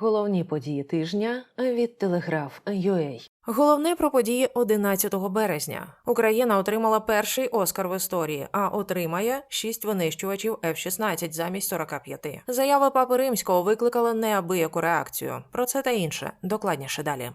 Головні події тижня від телеграф юей. Головне про події 11 березня. Україна отримала перший Оскар в історії, а отримає шість винищувачів F-16 замість 45. Заява папи римського викликала неабияку реакцію. Про це та інше докладніше далі.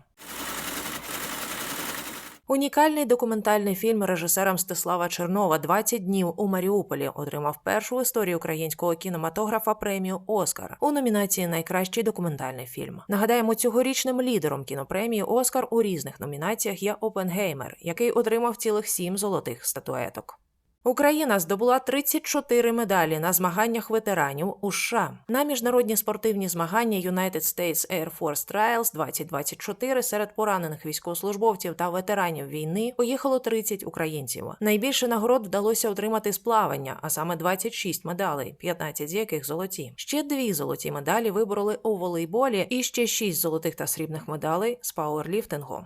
Унікальний документальний фільм режисера Мстислава Чернова «20 днів у Маріуполі отримав першу в історії українського кінематографа премію Оскар у номінації Найкращий документальний фільм. Нагадаємо, цьогорічним лідером кінопремії Оскар у різних номінаціях є Опенгеймер, який отримав цілих сім золотих статуеток. Україна здобула 34 медалі на змаганнях ветеранів у США. На міжнародні спортивні змагання United States Air Force Trials 2024 серед поранених військовослужбовців та ветеранів війни поїхало 30 українців. Найбільше нагород вдалося отримати з плавання, а саме 26 медалей, 15 з яких золоті. Ще дві золоті медалі вибороли у волейболі і ще 6 золотих та срібних медалей з пауерліфтингу.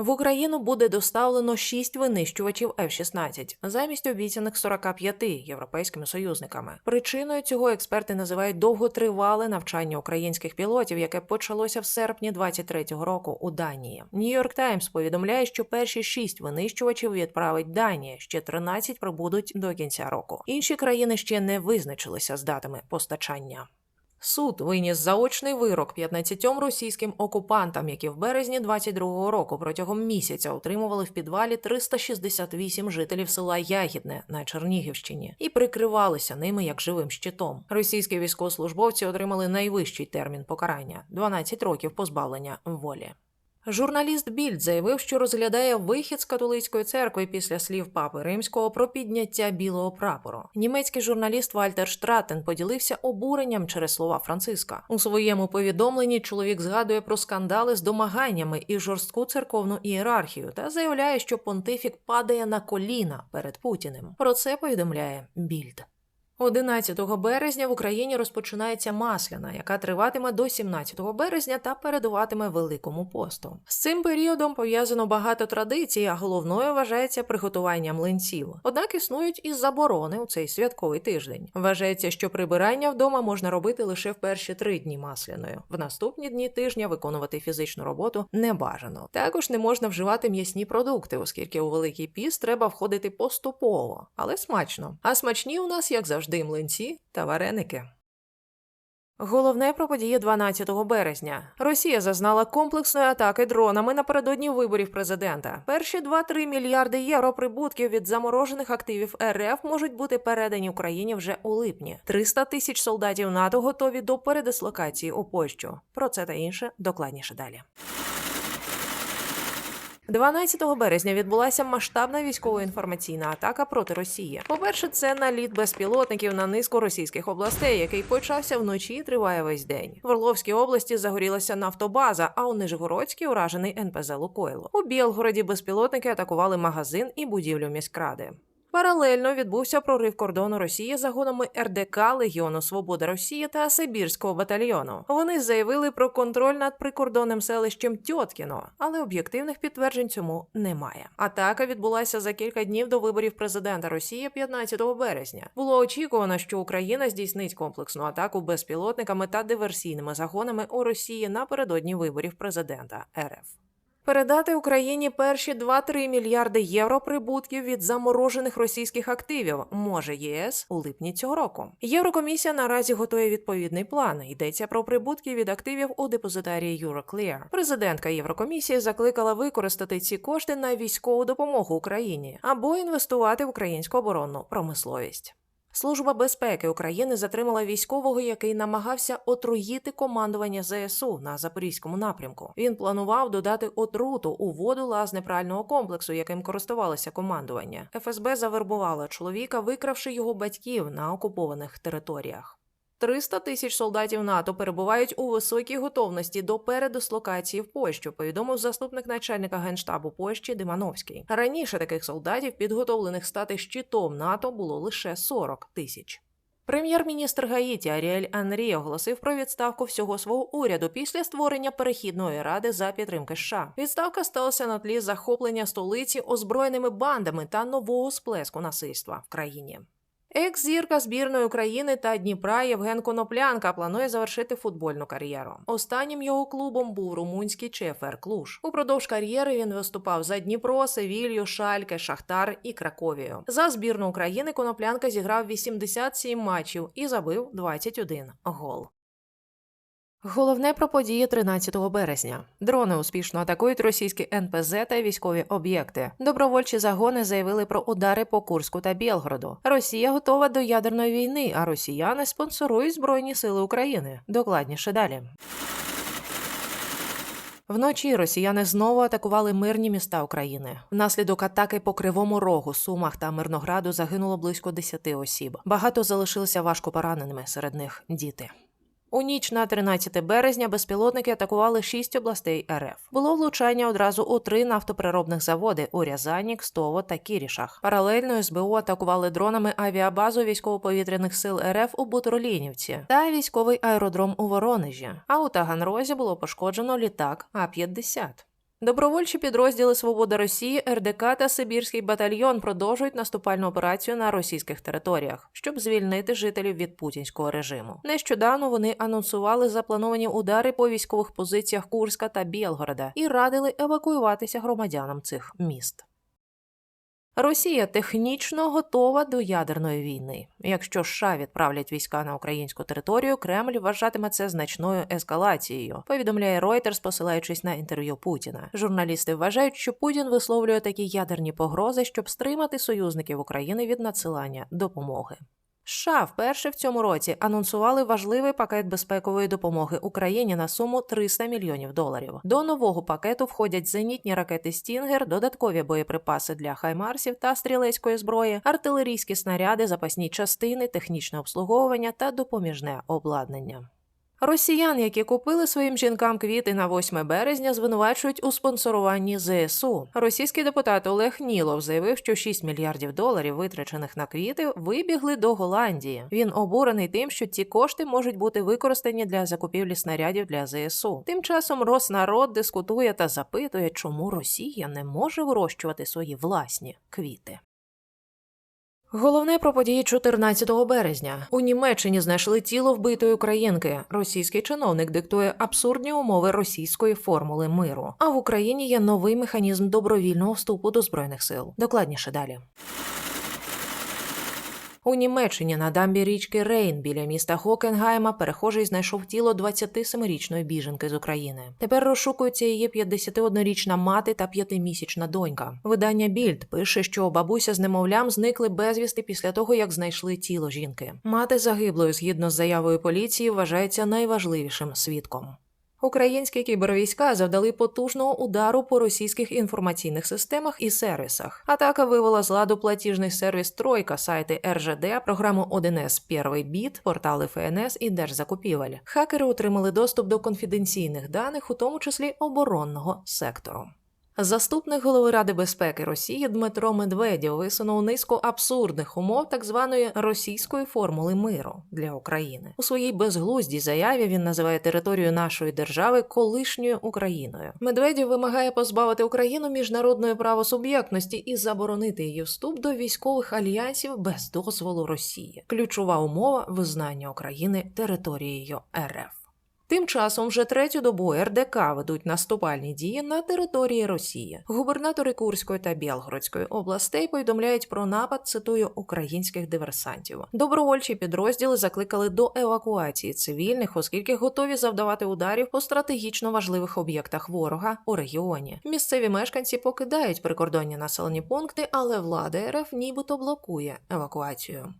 В Україну буде доставлено 6 винищувачів F-16 замість обіцяних 45 європейськими союзниками. Причиною цього експерти називають довготривале навчання українських пілотів, яке почалося в серпні 23-го року у Данії. Нью-Йорк Таймс повідомляє, що перші 6 винищувачів відправить Данія, ще 13 прибудуть до кінця року. Інші країни ще не визначилися з датами постачання. Суд виніс заочний вирок 15 російським окупантам, які в березні 22-го року протягом місяця утримували в підвалі 368 жителів села Ягідне на Чернігівщині і прикривалися ними як живим щитом. Російські військовослужбовці отримали найвищий термін покарання 12 років позбавлення волі. Журналіст Більд заявив, що розглядає вихід з католицької церкви після слів папи римського про підняття білого прапору. Німецький журналіст Вальтер Штратен поділився обуренням через слова Франциска. У своєму повідомленні чоловік згадує про скандали з домаганнями і жорстку церковну ієрархію та заявляє, що понтифік падає на коліна перед Путіним. Про це повідомляє Більд. 11 березня в Україні розпочинається масляна, яка триватиме до 17 березня та передуватиме Великому посту. З цим періодом пов'язано багато традицій, а головною вважається приготування млинців. Однак існують і заборони у цей святковий тиждень. Вважається, що прибирання вдома можна робити лише в перші три дні масляної. В наступні дні тижня виконувати фізичну роботу не бажано. Також не можна вживати м'ясні продукти, оскільки у великий піст треба входити поступово, але смачно. А смачні у нас, як завжди, млинці та вареники. Головне про події 12 березня. Росія зазнала комплексної атаки дронами напередодні виборів президента. Перші 2-3 мільярди євро прибутків від заморожених активів РФ можуть бути передані Україні вже у липні. 300 тисяч солдатів НАТО готові до передислокації у Польщу. Про це та інше докладніше далі. 12 березня відбулася масштабна військово-інформаційна атака проти Росії. По-перше, це наліт безпілотників на низку російських областей, який почався вночі і триває весь день. В Орловській області загорілася нафтобаза, а у Нижегородській уражений НПЗ Лукойло. У Білгороді безпілотники атакували магазин і будівлю міськради. Паралельно відбувся прорив кордону Росії загонами РДК Легіону Свобода Росії та Сибірського батальйону. Вони заявили про контроль над прикордонним селищем Тьоткіно, але об'єктивних підтверджень цьому немає. Атака відбулася за кілька днів до виборів президента Росії 15 березня. Було очікувано, що Україна здійснить комплексну атаку безпілотниками та диверсійними загонами у Росії напередодні виборів президента РФ. Передати Україні перші 2-3 мільярди євро прибутків від заморожених російських активів може ЄС у липні цього року. Єврокомісія наразі готує відповідний план. Йдеться про прибутки від активів у депозитарії Euroclear. Президентка Єврокомісії закликала використати ці кошти на військову допомогу Україні або інвестувати в українську оборонну промисловість. Служба безпеки України затримала військового, який намагався отруїти командування ЗСУ на запорізькому напрямку. Він планував додати отруту у воду лазнепрального комплексу, яким користувалося командування. ФСБ завербувала чоловіка, викравши його батьків на окупованих територіях. 300 тисяч солдатів НАТО перебувають у високій готовності до передислокації в Польщу, повідомив заступник начальника генштабу Польщі Димановський. Раніше таких солдатів, підготовлених стати щитом НАТО, було лише 40 тисяч. Прем'єр-міністр Гаїті Аріель Анрі оголосив про відставку всього свого уряду після створення перехідної ради за підтримки США. Відставка сталася на тлі захоплення столиці озброєними бандами та нового сплеску насильства в країні. Екс-зірка збірної України та Дніпра Євген Коноплянка планує завершити футбольну кар'єру. Останнім його клубом був румунський ЧФР Клуж. Упродовж кар'єри він виступав за Дніпро, Севілью, Шальке, Шахтар і Краковію. За збірну України Коноплянка зіграв 87 матчів і забив 21 гол. Головне про події 13 березня. Дрони успішно атакують російські НПЗ та військові об'єкти. Добровольчі загони заявили про удари по Курську та Білгороду. Росія готова до ядерної війни, а росіяни спонсорують Збройні Сили України. Докладніше далі. Вночі росіяни знову атакували мирні міста України. Внаслідок атаки по Кривому Рогу, Сумах та Мирнограду загинуло близько 10 осіб. Багато залишилися важко пораненими, серед них діти. У ніч на 13 березня безпілотники атакували шість областей РФ. Було влучання одразу у три нафтоприробних заводи у Рязані, Кстово та Кірішах. Паралельно СБУ атакували дронами авіабазу військово-повітряних сил РФ у Бутролінівці та військовий аеродром у Воронежі. А у Таганрозі було пошкоджено літак А-50. Добровольчі підрозділи Свобода Росії, РДК та Сибірський батальйон продовжують наступальну операцію на російських територіях, щоб звільнити жителів від путінського режиму. Нещодавно вони анонсували заплановані удари по військових позиціях Курська та Білгорода і радили евакуюватися громадянам цих міст. Росія технічно готова до ядерної війни. Якщо США відправлять війська на українську територію, Кремль вважатиме це значною ескалацією. Повідомляє Reuters, посилаючись на інтерв'ю Путіна. Журналісти вважають, що Путін висловлює такі ядерні погрози, щоб стримати союзників України від надсилання допомоги. США вперше в цьому році анонсували важливий пакет безпекової допомоги Україні на суму 300 мільйонів доларів. До нового пакету входять зенітні ракети Стінгер, додаткові боєприпаси для хаймарсів та стрілецької зброї, артилерійські снаряди, запасні частини, технічне обслуговування та допоміжне обладнання. Росіян, які купили своїм жінкам квіти на 8 березня, звинувачують у спонсоруванні ЗСУ. Російський депутат Олег Нілов заявив, що 6 мільярдів доларів, витрачених на квіти, вибігли до Голландії. Він обурений тим, що ці кошти можуть бути використані для закупівлі снарядів для ЗСУ. Тим часом Роснарод дискутує та запитує, чому Росія не може вирощувати свої власні квіти. Головне про події 14 березня. У Німеччині знайшли тіло вбитої українки. Російський чиновник диктує абсурдні умови російської формули миру. А в Україні є новий механізм добровільного вступу до збройних сил. Докладніше далі. У Німеччині на дамбі річки Рейн біля міста Хокенгайма перехожий знайшов тіло 27-річної біженки з України. Тепер розшукується її 51-річна мати та 5-місячна донька. Видання Більд пише, що бабуся з немовлям зникли безвісти після того, як знайшли тіло жінки. Мати загиблої, згідно з заявою поліції, вважається найважливішим свідком. Українські кібервійська завдали потужного удару по російських інформаційних системах і сервісах. Атака вивела з ладу платіжний сервіс Тройка, сайти РЖД, програму 1С Первий біт, портали ФНС і Держзакупівель. Хакери отримали доступ до конфіденційних даних, у тому числі оборонного сектору. Заступник голови Ради безпеки Росії Дмитро Медведєв висунув низку абсурдних умов так званої російської формули миру для України. У своїй безглуздій заяві він називає територію нашої держави колишньою Україною. Медведєв вимагає позбавити Україну міжнародної правосуб'єктності і заборонити її вступ до військових альянсів без дозволу Росії. Ключова умова визнання України територією РФ. Тим часом вже третю добу РДК ведуть наступальні дії на території Росії. Губернатори Курської та Білгородської областей повідомляють про напад, цитую українських диверсантів. Добровольчі підрозділи закликали до евакуації цивільних, оскільки готові завдавати ударів по стратегічно важливих об'єктах ворога у регіоні. Місцеві мешканці покидають прикордонні населені пункти, але влада РФ нібито блокує евакуацію.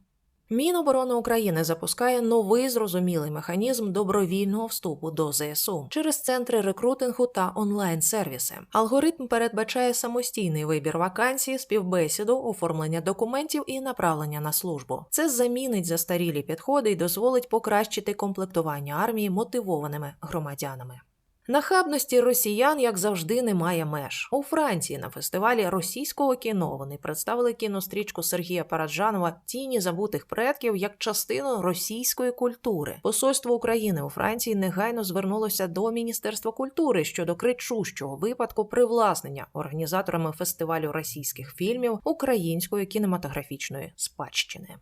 Міноборони України запускає новий зрозумілий механізм добровільного вступу до ЗСУ через центри рекрутингу та онлайн-сервіси. Алгоритм передбачає самостійний вибір вакансій, співбесіду, оформлення документів і направлення на службу. Це замінить застарілі підходи і дозволить покращити комплектування армії мотивованими громадянами. Нахабності росіян, як завжди, немає меж. У Франції на фестивалі російського кіно вони представили кінострічку Сергія Параджанова Тіні забутих предків як частину російської культури. Посольство України у Франції негайно звернулося до Міністерства культури щодо кричущого випадку привласнення організаторами фестивалю російських фільмів української кінематографічної спадщини.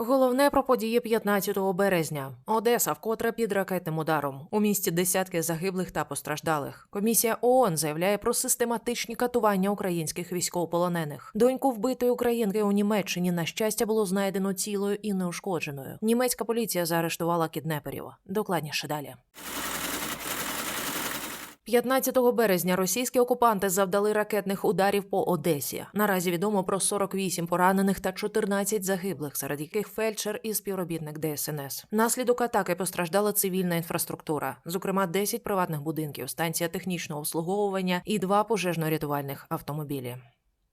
Головне про події 15 березня. Одеса вкотре під ракетним ударом. У місті десятки загиблих та постраждалих. Комісія ООН заявляє про систематичні катування українських військовополонених. Доньку вбитої українки у Німеччині на щастя було знайдено цілою і неушкодженою. Німецька поліція заарештувала кіднеперів. Докладніше далі. 15 березня російські окупанти завдали ракетних ударів по Одесі. Наразі відомо про 48 поранених та 14 загиблих, серед яких фельдшер і співробітник ДСНС. Наслідок атаки постраждала цивільна інфраструктура, зокрема 10 приватних будинків, станція технічного обслуговування і два пожежно-рятувальних автомобілі.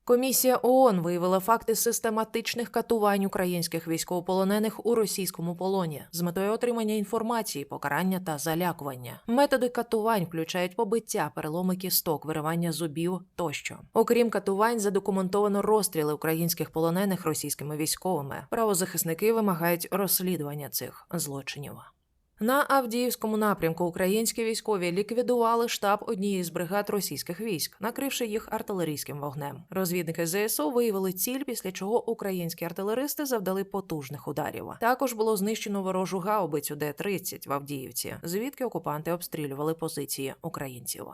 Комісія ООН виявила факти систематичних катувань українських військовополонених у російському полоні з метою отримання інформації, покарання та залякування. Методи катувань включають побиття, переломи кісток, виривання зубів тощо. Окрім катувань, задокументовано розстріли українських полонених російськими військовими. Правозахисники вимагають розслідування цих злочинів. На Авдіївському напрямку українські військові ліквідували штаб однієї з бригад російських військ, накривши їх артилерійським вогнем. Розвідники ЗСУ виявили ціль, після чого українські артилеристи завдали потужних ударів. Також було знищено ворожу гаубицю Д-30 в Авдіївці, звідки окупанти обстрілювали позиції українців.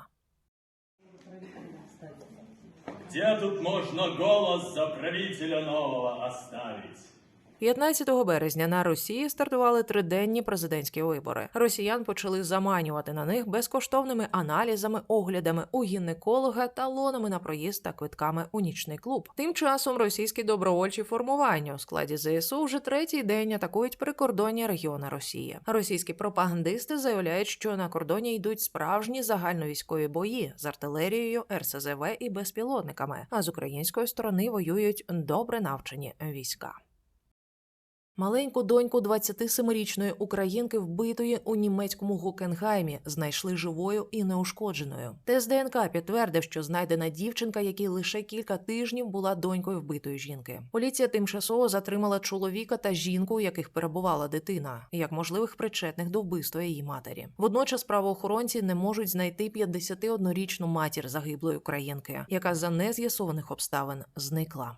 Где тут можно голос за правителя нового оставить? 15 березня на Росії стартували триденні президентські вибори. Росіян почали заманювати на них безкоштовними аналізами, оглядами у гінеколога, талонами на проїзд та квитками у нічний клуб. Тим часом російські добровольчі формування у складі ЗСУ вже третій день атакують прикордонні регіони Росії. Російські пропагандисти заявляють, що на кордоні йдуть справжні загальновійськові бої з артилерією, РСЗВ і безпілотниками. А з української сторони воюють добре навчені війська. Маленьку доньку 27-річної українки, вбитої у німецькому Гокенгаймі, знайшли живою і неушкодженою. Тест ДНК підтвердив, що знайдена дівчинка, якій лише кілька тижнів була донькою вбитої жінки. Поліція тимчасово затримала чоловіка та жінку, у яких перебувала дитина, як можливих причетних до вбивства її матері. Водночас правоохоронці не можуть знайти 51-річну матір загиблої українки, яка за нез'ясованих обставин зникла.